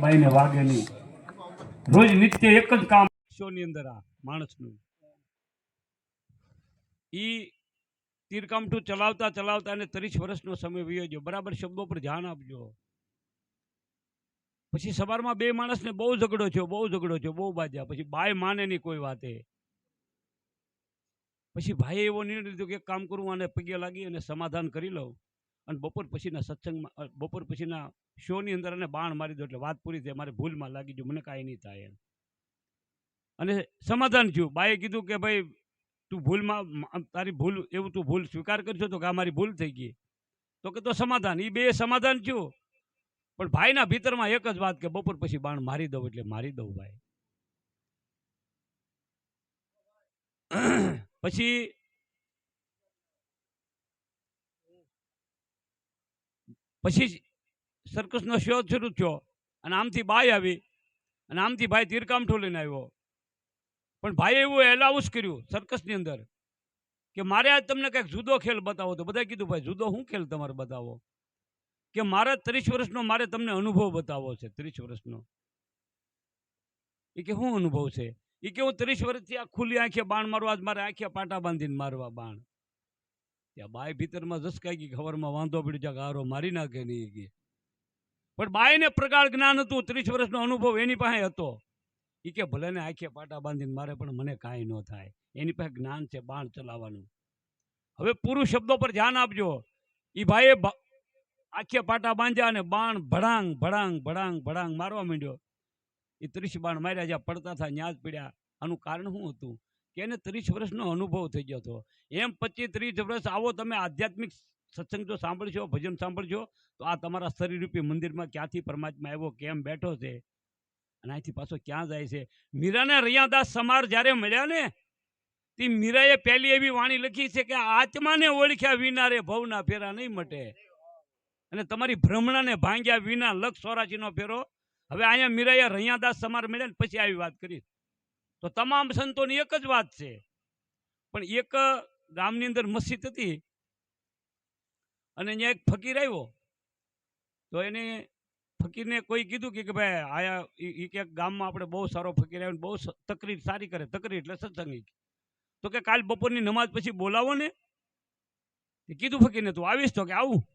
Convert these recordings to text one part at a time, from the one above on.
બાઈને વાગે નહીં. રોજ નિત્ય એક જ કામ શોની અંદર આ માણસનું. ઈ તીરકામઠું ચલાવતા ચલાવતા અને ત્રીસ વર્ષનો સમય વયો બરાબર શબ્દો પર ધ્યાન આપજો. પછી સવારમાં બે માણસને બહુ ઝઘડો થયો, બહુ ઝઘડો થયો, બહુ બાજ્યા પછી બાય માને નહીં કોઈ વાતે. પછી ભાઈએ એવો નિર્ણય લીધો કે કામ કરું અને પગે લાગી અને સમાધાન કરી લઉં. અને બપોર પછીના સત્સંગમાં બપોર પછીના શોની અંદર અને બાણ મારી દો એટલે વાત પૂરી થઈ, મારે ભૂલમાં લાગી ગયું, મને કાંઈ નહીં થાય એમ. અને સમાધાન થયું. બાએ કીધું કે ભાઈ, તું ભૂલમાં તારી ભૂલ, એવું તું ભૂલ સ્વીકાર કરશો તો કે આ મારી ભૂલ થઈ ગઈ. તો કે તો સમાધાન. એ બે સમાધાન થયું. પણ ભાઈના ભીતરમાં એક જ વાત કે બપોર પછી બાણ મારી દઉં એટલે મારી દઉં ભાઈ. પછી પછી સર્કસનો શો શરૂ થયો અને આમથી બાઈ આવી અને આમથી ભાઈ તીરકામઠું લઈને આવ્યો. પણ ભાઈએ એવું એલાઉસ કર્યું સર્કસની અંદર કે મારે આજ તમને કંઈક જુદો ખેલ બતાવો. તો બધાએ કીધું, ભાઈ, જુદો શું ખેલ તમારે બતાવો? કે મારા ત્રીસ વર્ષનો મારે તમને અનુભવ બતાવવો છે, ત્રીસ વર્ષનો. એ કે શું અનુભવ છે? એ કે, હું ત્રીસ વર્ષથી આ ખુલ્લી આંખે બાણ મારવા આજ મારે આંખે પાટા બાંધીને મારવા બાણ. ત્યાં બાય ભીતરમાં જસકાઈ ગઈ, ખબરમાં વાંધો પડી જાય ગારો મારી નાખે નહીં ગઈ પણ બાયને પ્રગાઢ જ્ઞાન હતું, ત્રીસ વર્ષનો અનુભવ એની પાસે હતો. એ કે ભલે ને આંખે પાટા બાંધીને મારે, પણ મને કાંઈ ન થાય. એની પાસે જ્ઞાન છે, બાણ ચલાવવાનું. હવે પુરુષ શબ્દો પર ધ્યાન આપજો. એ ભાઈએ આંખે પાટા બાંધ્યા અને બાણ ભડાંગ ભડાંગ ભડાંગ ભડાંગ મારવા માંડ્યો. એ ત્રીસ બાણ માર્યા જ્યાં પડતા હતા ત્યાં જ પડ્યા. આનું કારણ શું હતું? કે એને ત્રીસ વર્ષનો અનુભવ થઈ ગયો હતો. એમ પચીસ ત્રીસ વર્ષ આવો તમે આધ્યાત્મિક સત્સંગ જો સાંભળશો, ભજન સાંભળશો તો આ તમારા શરીરરૂપી મંદિરમાં ક્યાંથી પરમાત્મા આવ્યો, કેમ બેઠો છે? અને અહીંથી પાછો ક્યાં જાય છે? મીરાને રૈયાદાસ સમાર જ્યારે મળ્યા ને, તે મીરાએ પહેલી એવી વાણી લખી છે કે આત્માને ઓળખ્યા વિના રે ભવના ફેરા નહીં મટે. અને તમારી ભ્રમણાને ભાંગ્યા વિના લક્ષ સ્વરાજીનો ફેરો. હવે અહીંયા મીરાએ રૈયાદાસ સમાર મળ્યા ને પછી આવી વાત કરી. તો તમામ સંતોની એક જ વાત છે. પણ એક ગામની અંદર મસ્જિદ હતી. અને અહીંયા એક ફકીર આવ્યો. તો એને ફકીરને કોઈ કીધું કે ભાઈ, આયા એ કે ગામમાં આપણે બહુ સારો ફકીર આવ્યો બહુ તકરીર સારી કરે, તકરીર એટલે સત્સંગ. તો કે, કાલ બપોરની નમાજ પછી બોલાવો ને. કીધું ફકીરને, તું આવીશ તો કે આવું.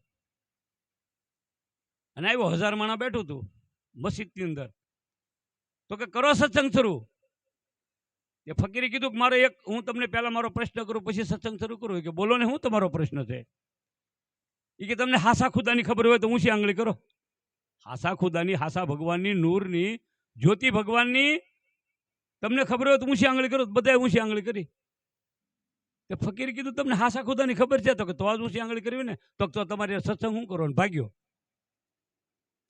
અને આવ્યો, હજાર માણા બેઠું તું મસ્જિદની અંદર. તો કે, કરો સત્સંગ શરૂ. એ ફકીરે કીધું કે મારે એક, હું તમને પહેલા મારો પ્રશ્ન કરું, પછી સત્સંગ શરૂ કરું. કે, બોલો ને, હું તમારો પ્રશ્ન છે? એ કે, તમને હાસા ખુદાની ખબર હોય તો ઊંચી આંગળી કરો? હાસા ખુદાની, હાસા ભગવાનની, નૂરની, જ્યોતિ ભગવાનની તમને ખબર હોય તો ઊંચી આંગળી કરો? બધાએ ઊંચી આંગળી કરી? તે ફકીર કીધું, તમને હાસા ખુદાની ખબર છે? તો કે, તો જ ઊંચી આંગળી કરવી ને? તો તમારે સત્સંગ શું કરો ને ભાગ્યો.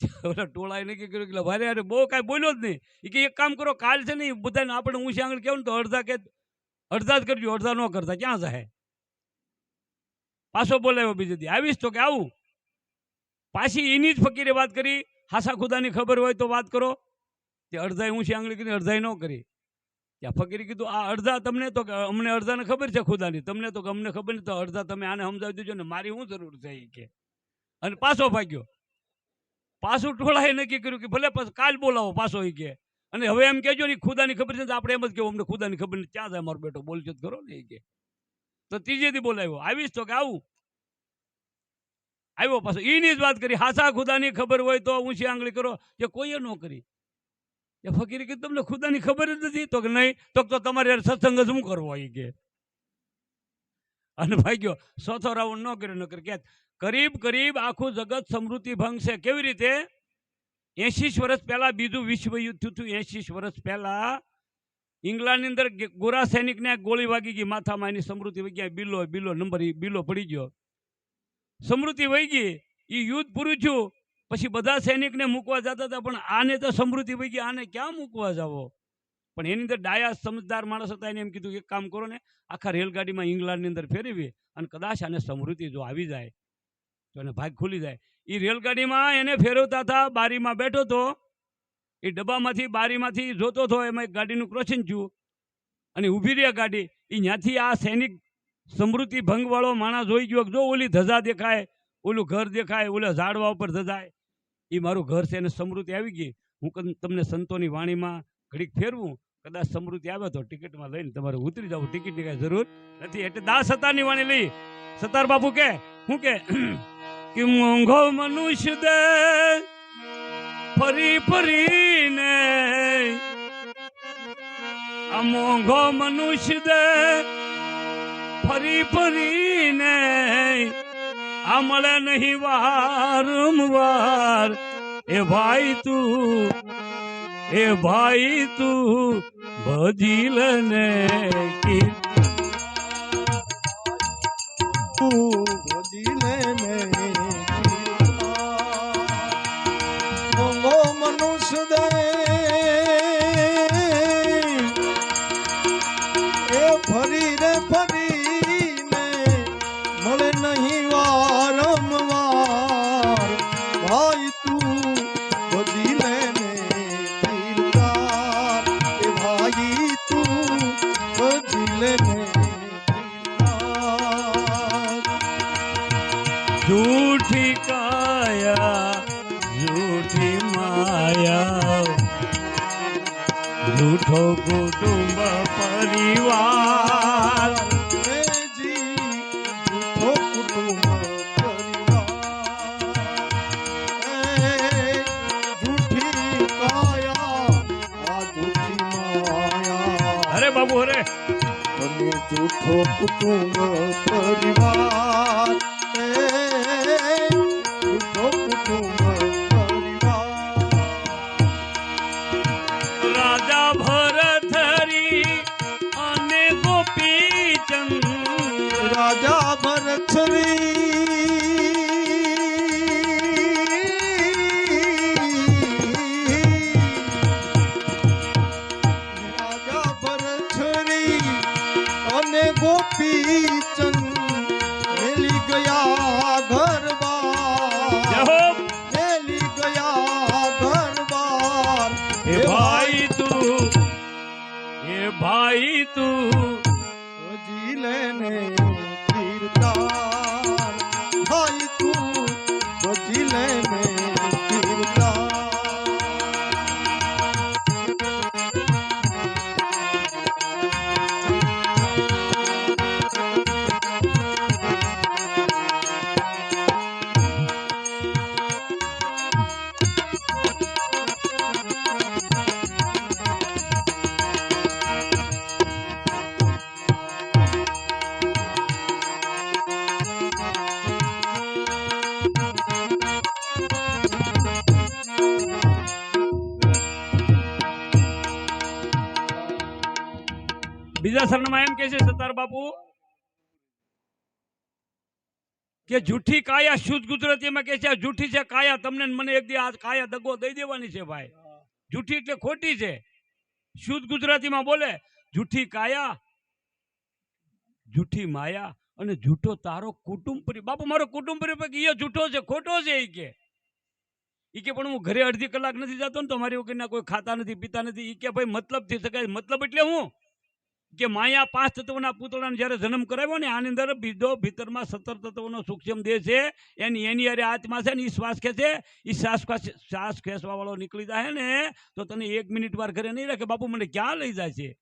ઓલા ટોળાએ નક્કી કર્યું કે ભારે અરે બહુ કાંઈ બોલ્યો જ નહીં. એ કે એક કામ કરો, કાલ છે ને ઈ બધાને આપણે ઊંચી આંગળી કહેવું ને તો અડધા કે અડધા જ કરજો, અડધા ન કરતા, ક્યાં જાય પાછો બોલાવ્યો બીજે દી, આવીશ તો કે આવું. પાછી એની જ ફકીરે વાત કરી, હાસા ખુદાની ખબર હોય તો વાત કરો. તે અડધાએ ઊંચી આંગળી કરી અડધાએ ન કરી. ત્યાં ફકીરે કીધું, આ અડધા તમને તો કે, અમને અડધાને ખબર છે ખુદાની, તમને તો અમને ખબર નહીં તો અડધા તમે આને સમજાવી દેજો ને મારી શું જરૂર છે એ કે? અને પાછો ભાગ્યો. પાછું ટોળાએ નક્કી કર્યું કે ભલે પાછું કાલ બોલાવો પાછો એ કે. અને હવે એમ કહેજો ને ખુદાની ખબર છે આપણે એમ જ કહેવું, અમને ખુદાની ખબર ને ક્યાં જાય મારો બેટો? બોલજો કરો ને એ કે. તો ત્રીજેથી બોલાવ્યો, આવીશ તો કે આવું. આવ્યો પાછો. એની જ વાત કરી, હાસા ખુદાની ખબર હોય તો ઊંચી આંગળી કરો. કે કોઈએ ન કરી. એ ફકીરે કીધું, તમને ખુદાની ખબર જ નથી? તો કે, નહીં. તો તમારે સત્સંગ શું કરવો? એ કે. અને ભાગ્યો ચોથો રાઉન્ડ ન કર્યો, નકર કે કરીબ કરીબ આખું જગત સમૃદ્ધિ ભંગ છે કેવી રીતે? એસી વર્ષ પહેલા બીજું વિશ્વ યુદ્ધ થયું હતું. એસી વર્ષ પહેલા ઇંગ્લેન્ડની અંદર ગોરા સૈનિકને ગોળી વાગી ગઈ. માથામાં એની સમૃદ્ધિ વહી ગયા બિલો બિલો, નંબર બિલો પડી ગયો. સમૃદ્ધિ વહી ગઈ. એ યુદ્ધ પૂરું થયું. પછી બધા સૈનિકને મૂકવા જતા હતા, પણ આને તો સમૃદ્ધિ વહી ગઈ. આને ક્યાં મૂકવા જાવો? પણ એની અંદર ડાયા સમજદાર માણસ હતા એને એમ કીધું એક કામ કરો ને, આખા રેલગાડીમાં ઇંગ્લેન્ડની અંદર ફેરવી અને કદાચ આને સમૃદ્ધિ જો આવી જાય, તો એને ભાગ ખુલી જાય. એ રેલગાડીમાં એને ફેરવતા હતા, બારીમાં બેઠો હતો. એ ડબ્બામાંથી બારીમાંથી જોતો હતો, એમાં એક ગાડીનું ક્રોસિંગ થયું અને ઊભી રહ્યા ગાડી. એ ત્યાંથી આ સૈનિક સમૃદ્ધિ ભંગવાળો માણસ જોઈ ગયો જો ઓલી ધજા દેખાય, ઓલું ઘર દેખાય, ઓલા ઝાડવા ઉપર ધજાય એ મારું ઘર છે, એને સમૃદ્ધિ આવી ગઈ. હું તમને સંતોની વાણીમાં ઘડીક ફેરવું, કદાચ સમૃદ્ધિ આવે તો ટિકિટમાં લઈને તમારે ઉતરી જવું. ટિકિટની કાંઈ જરૂર નથી. એટલે દાસ સતાની વાણી લઈ. સતાર બાપુ કે કે કે મોંઘો મનુષ્ય દે, ફરી ફરીને. આ મોંઘો મનુષ્ય દે, ફરી ફરીને. આ મળે નહીં વારંવાર એ ભાઈ તું એ ભાઈ તું ભજી લને કી મોંઘો અને જૂઠો કુટુંબ சிலை બીજા સરનામાં એમ કે છે, સતાર બાપુ, કે જૂઠી કાયા શુદ્ધ ગુજરાતીમાં કે છે, આ જૂઠી છે, કાયા તમને મને એક દી આ કાયા દગો દઈ દેવાની છે ભાઈ. જૂઠી એટલે ખોટી છે. શુદ્ધ ગુજરાતીમાં બોલે, જૂઠી કાયા, જૂઠી માયા અને જૂઠો તારો કુટુંબ પરી બાપુ, મારો કુટુંબ પરી એ જૂઠો છે, ખોટો છે એ કે. ઈ કે, પણ હું ઘરે અડધી કલાક નથી જતો ને તો મારી વગરના કોઈ ખાતા નથી, પીતા નથી. ઈ કે, ભાઈ, મતલબ થઈ શકાય, મતલબ એટલે હું કે માયા પાંચ તત્વના પુતળાને જ્યારે જન્મ કરાવ્યો ને, આની અંદર બીજો ભીતરમાં સત્તર તત્વોનો સૂક્ષ્મ દેહ છે. એની એની અરે આત્મા છે ને એ શ્વાસ ખેંચે. એ શ્વાસ શ્વાસ ખેંચવાવાળો નીકળી જાય ને, તો તને એક મિનિટ વાર ઘરે નહીં રાખે. બાપુ, મને ક્યાં લઈ જાય છે?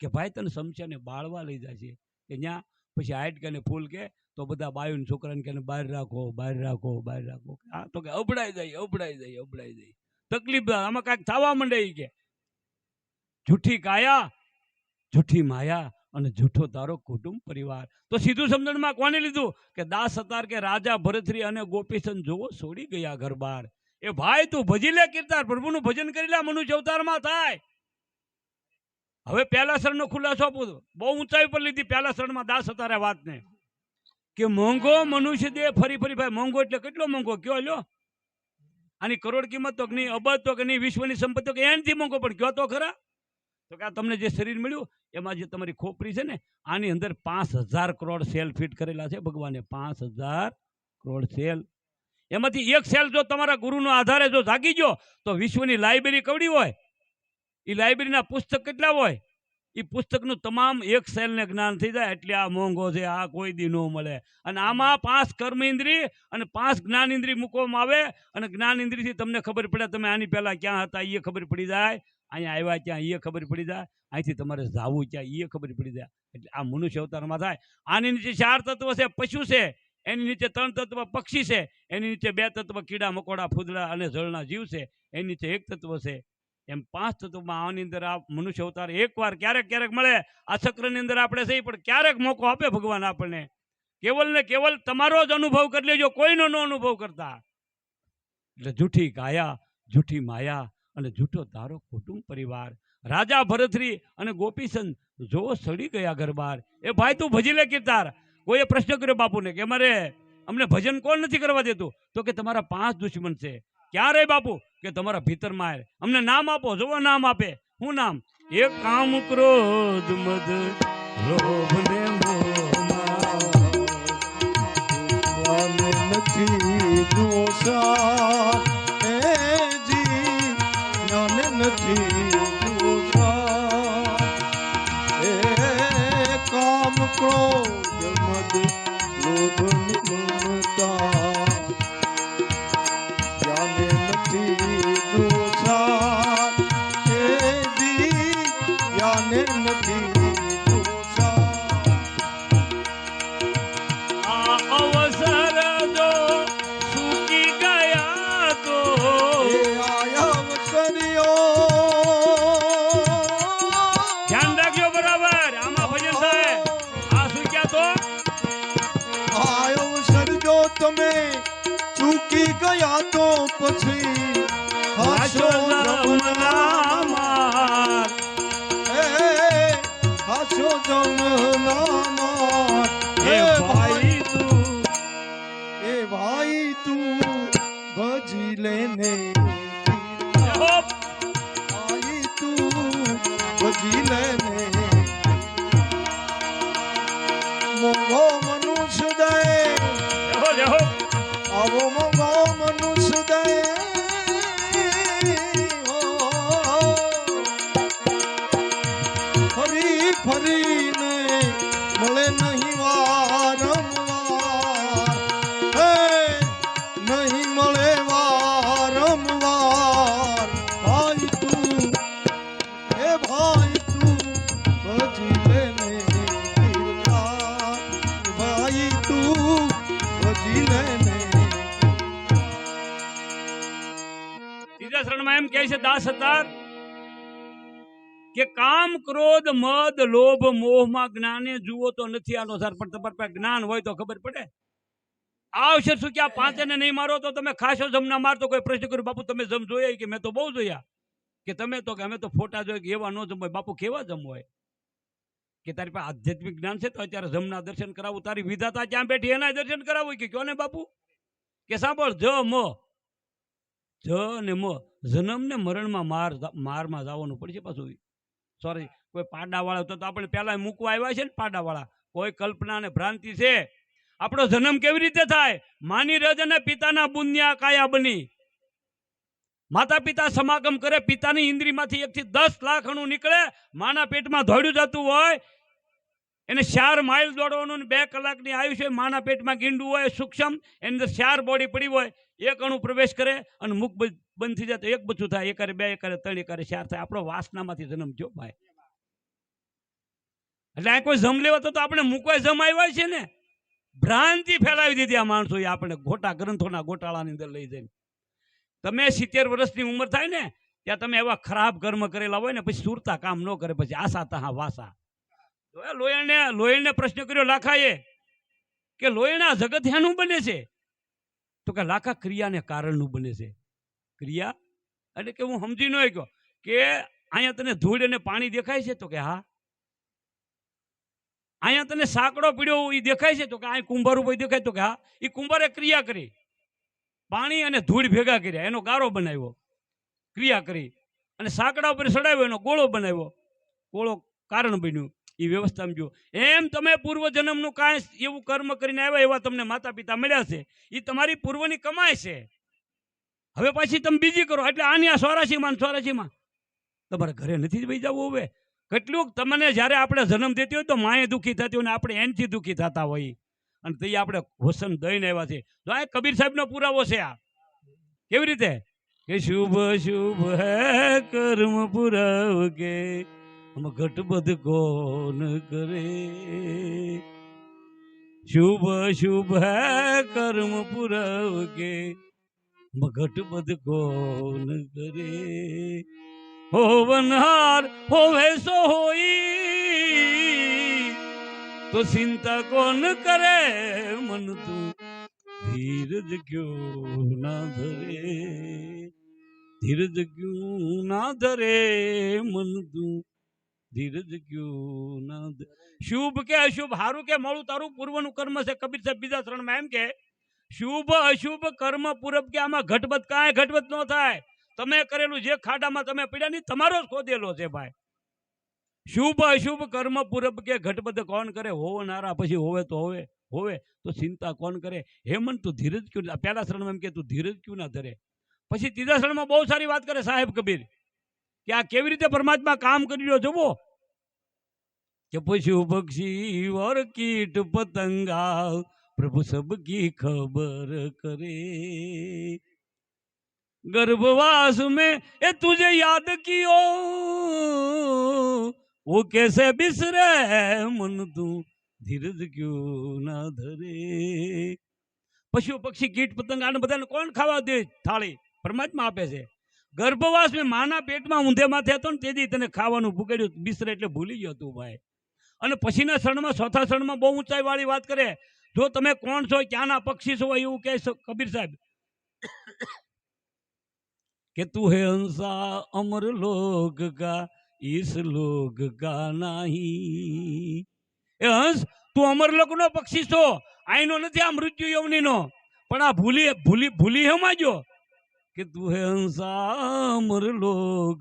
કે ભાઈ, તને સમસ્યાને બાળવા લઈ જાય છે. કે ત્યાં પછી હાઈટ કે ફૂલ કે, તો બધા બાયુને છોકરાને કે બહાર રાખો બહાર રાખો બહાર રાખો. હા તો કે અબડાઈ જાય અબડાઈ જાય અબડાઈ જાય. તકલીફ આમાં કાંઈક થવા માંડે કે. જૂઠી કાયા જૂઠી માયા અને જૂઠો તારો કુટુંબ પરિવાર. તો સીધું સમજણમાં કોને લીધું? કે દાસ અતાર કે રાજા ભરતરી અને ગોપીચંદ જોવો છોડી ગયા ઘર એ ભાઈ, તું ભજી લે કીર્તાર. પ્રભુનું ભજન કરી લે મનુષ્ય અવતારમાં થાય. હવે પહેલા શરણનો ખુલાસો આપું. બહુ ઊંચાઈ પર લીધી પહેલા શરણમાં દાસ અતારે વાતને. કે મોંઘો મનુષ્ય દે ફરી ફરી ભાઈ, મોંઘો એટલે કેટલો મોંઘો? કયો લ્યો? આની કરોડ કિંમત તો કે નહીં, અબજ તો કે નહીં, વિશ્વની સંપત્તિ તો કે એનથી મોંઘો, પણ કયો તો ખરા? તો કે આ તમને જે શરીર મળ્યું, એમાં જે તમારી ખોપરી છે ને, આની અંદર પાંચ હજાર કરોડ સેલ ફિટ કરેલા છે. ભગવાને પાંચ હજાર કરોડ સેલ. એમાંથી એક સેલ જો તમારા ગુરુનો આધારે જો જાગી ગયો, તો વિશ્વની લાઇબ્રેરી કવડી હોય? એ લાઇબ્રેરીના પુસ્તક કેટલા હોય? એ પુસ્તકનું તમામ એક સેલને જ્ઞાન થઈ જાય, એટલે આ મોંઘો છે, આ કોઈ દી ન મળે. અને આમાં પાંચ કર્મ ઇન્દ્રિય અને પાંચ જ્ઞાન ઇન્દ્રિય મૂકવામાં આવે, અને જ્ઞાન ઇન્દ્રિયથી તમને ખબર પડે, તમે આની પહેલાં ક્યાં હતા એ ખબર પડી જાય. અહીંયા આવ્યા ત્યાં એ ખબર પડી જાય. અહીંથી તમારે જાવું ત્યાં એ ખબર પડી જાય. એટલે આ મનુષ્ય અવતારમાં થાય. આની નીચે ચાર તત્વ છે, પશુ છે, એની નીચે ત્રણ તત્વ પક્ષી છે, એની નીચે બે તત્વ કીડા, મકોડા, ફૂદડા અને જળના જીવ છે, એની નીચે એક તત્વ છે. એમ પાંચ તત્વમાં આની અંદર આ મનુષ્ય અવતાર એકવાર ક્યારેક ક્યારેક મળે. આ ચક્રની અંદર આપણે સહી પણ ક્યારેક મોકો આપે ભગવાન આપણને. કેવલ ને કેવલ તમારો જ અનુભવ કરી લેજો, કોઈનો નો અનુભવ કરતા. એટલે જૂઠી કાયા, જૂઠી માયા અને જૂઠો તારો કુટુંબ પરિવાર, રાજા ભરતરી અને ગોપીચંદ જો સડી ગયા ગરબાર એ ભાઈ તું ભજી લે કીર્તાર. કોઈએ પ્રશ્ન કર્યો બાપુને કે અમારે અમને ભજન કોણ નથી કરવા દેતું? તો કે, તમારા પાંચ દુશ્મન છે. ક્યાં રે બાપુ? કે તમારા ભીતરમાં આવે અમને નામ આપો, જોવો નામ આપે. શું નામ? એક કામ ક્રોધ મદ. નથી મને ગયા તો કે કામ, ક્રોધ, મદ, લોભ મોહમાં જ્ઞાને જુઓ તો નથી આનો સાર. પણ તમારે જ્ઞાન હોય તો ખબર પડે. આવશે શું કે આ પાંચેને નહીં મારો તો તમે ખાસો જમ ના મારતો કોઈ પ્રશ્ન કર્યો. બાપુ, તમે જમ જોયા કે મેં તો બહુ જોયા. કે તમે તો કે અમે તો ફોટા જોઈએ કે એવા ન જમ હોય. બાપુ, કેવા જમ હોય? કે તારી પાસે આધ્યાત્મિક જ્ઞાન છે તો અત્યારે જમના દર્શન કરાવું. તારી વિધાતા ક્યાં બેઠી? એના દર્શન કરાવું. કે કયો ને બાપુ? કે સાંભળ, જ, મ. જ ને મ. જન્મ ને મરણમાં માર, મારમાં જવાનું પડશે પાછું. સોરી કોઈ પાડાવાળા તો આપણે પહેલા મૂકવા આવ્યા છે ને પાડાવાળા. કોઈ કલ્પના ને ભ્રાંતિ છે? આપણો જન્મ કેવી રીતે થાય? માની રજ અને પિતાના બુન્યા કાયા બની. માતા પિતા સમાગમ કરે, પિતાની ઇન્દ્રિયમાંથી એકથી દસ લાખ અણુ નીકળે, માના પેટમાં ધોડ્યું જતું હોય, એને ચાર માઇલ દોડવાનું બે કલાકની આયુષ્ય, માના પેટમાં ગીંડું હોય, સૂક્ષ્મ, એની અંદર ચાર બોડી પડી હોય એક અણુ પ્રવેશ કરે અને મુખ બંધ થઈ જાય તો એક બચ્ચું થાય. એકારે બે એક કરે ત્રણ, એકારે ચાર થાય. આપણો વાસનામાંથી જન્મ જો ભાઈ. એટલે આ કોઈ જમ લેવા તો આપણે મૂકવા જમ આવ્યા છે ને. ભ્રાંતિ ફેલાવી દીધી આ માણસોએ આપણે ગોટા ગ્રંથોના ગોટાળાની અંદર લઈ જઈને. તમે સિત્તેર વર્ષની ઉંમર થાય ને, ત્યાં તમે એવા ખરાબ કર્મ કરેલા હોય ને, પછી સુરતા કામ ન કરે, પછી આશા તહા વાસા. એ લોયણને લોયણને પ્રશ્ન કર્યો લાખાએ કે લોયણા જગત હેનું બને છે? તો કે લાખા ક્રિયાને કારણનું બને છે. ક્રિયા એટલે કે હું સમજી ન ગયો કે અહીંયા તને ધૂળ અને પાણી દેખાય છે તો કે હા. અહીંયા તને સાંકડો પીડ્યો એ દેખાય છે તો કે અહીં કુંભાર ઉપર દેખાય તો કે હા. એ કુંભારે ક્રિયા કરી. પાણી અને ધૂળ ભેગા કર્યા, એનો ગારો બનાવ્યો, ક્રિયા કરી અને સાંકડા ઉપર ચડાવ્યો, એનો ગોળો બનાવ્યો. ગોળો કારણ બન્યું. એ વ્યવસ્થામાં જો એમ તમે પૂર્વ જન્મનું કાંઈ એવું કર્મ કરીને આવ્યા એવા તમને માતા પિતા મળ્યા છે. એ તમારી પૂર્વની કમાય છે. હવે પાછી તમે બીજી કરો. એટલે આની આ સ્વરાશીમાં સ્વરાશીમાં. તમારે ઘરે નથી જ વહી જવું હવે. કેટલુંક તમને જ્યારે આપણે જન્મ દેતી હોય તો માએ દુઃખી થતી હોય ને આપણે એનથી દુઃખી થતા હોય. અને તે આપણે હોસન દઈને આવ્યા છે. તો આ કબીર સાહેબનો પુરાવો છે આ. કેવી રીતે? કે શુભ શુભ કર્મ પુરાવ કે હમ ઘટબધ કોન કરે. શુભ શુભ કર્મ પુરવ કે. ઘટબધ કોન કરે. હોવનહાર હોવે સો હોઈ તો ચિંતા કોણ કરે મન તું. ધીરજ ક્યો ના ધરે? ધીરજ ક્યું ના ધરે મન તું? ધીરજ ક્યું નંદ? શુભ કે અશુભ? હારું કે મોડું? તારું પૂર્વનું કર્મ છે, કબીર સાહેબ, બીજા શરણમાં એમ કે, શુભ, અશુભ કર્મ પૂરબ કે આમાં ઘટબત કાંઈ ઘટબત ન થાય? તમે કરેલું જે ખાડામાં તમે પડ્યા નહીં, તમારો જ ખોદેલો છે ભાઈ. શુભ, અશુભ કર્મ પૂરબ કે ઘટબદ્ધ કોણ કરે? હોવનારા, પછી હોવે તો હોવે હોવે તો ચિંતા કોણ કરે? હેમંત તું ધીરજ ક્યું? પહેલા શરણમાં એમ કે, તું ધીરજ ક્યું ના ધરે? પછી ત્રીજા શરણમાં બહુ સારી વાત કરે સાહેબ કબીર. કે આ કેવી રીતે પરમાત્મા કામ કરી રહ્યો જુઓ કે પશુ પક્ષી ઓર કીટ પતંગા પ્રભુ સબકી ખબર કરે गर्भवास में ए तुझे याद कियो वो कैसे बिसरे मन तू धीरज क्यों ना धरे પશુ પક્ષી કીટ પતંગ આને બધાને કોણ ખાવા દે થાળી પરમાત્મા આપે છે ગર્ભવાસ મેં માના પેટમાં ઊંધેમાં થયા થતો ને તેથી તને ખાવાનું ભૂકેડ્યું. બિસ્તર એટલે ભૂલી ગયો તું ભાઈ. અને પછીના ક્ષણમાં, ચોથા ક્ષણમાં બહુ ઊંચાઈવાળી વાત કરે. જો તમે કોણ છો, ક્યાંના પક્ષી છો એવું કહે કબીર સાહેબ. કે તું હે હંસા અમર લોક કા ઈસ લોક કા નાહી. એ હંસ તું અમરલોકનો પક્ષી છો. આઈનો નથી આ મૃત્યુ યવનીનો પણ આ ભૂલી ભૂલી ભૂલી હમાજો કે તું હે હંસા અમર લોક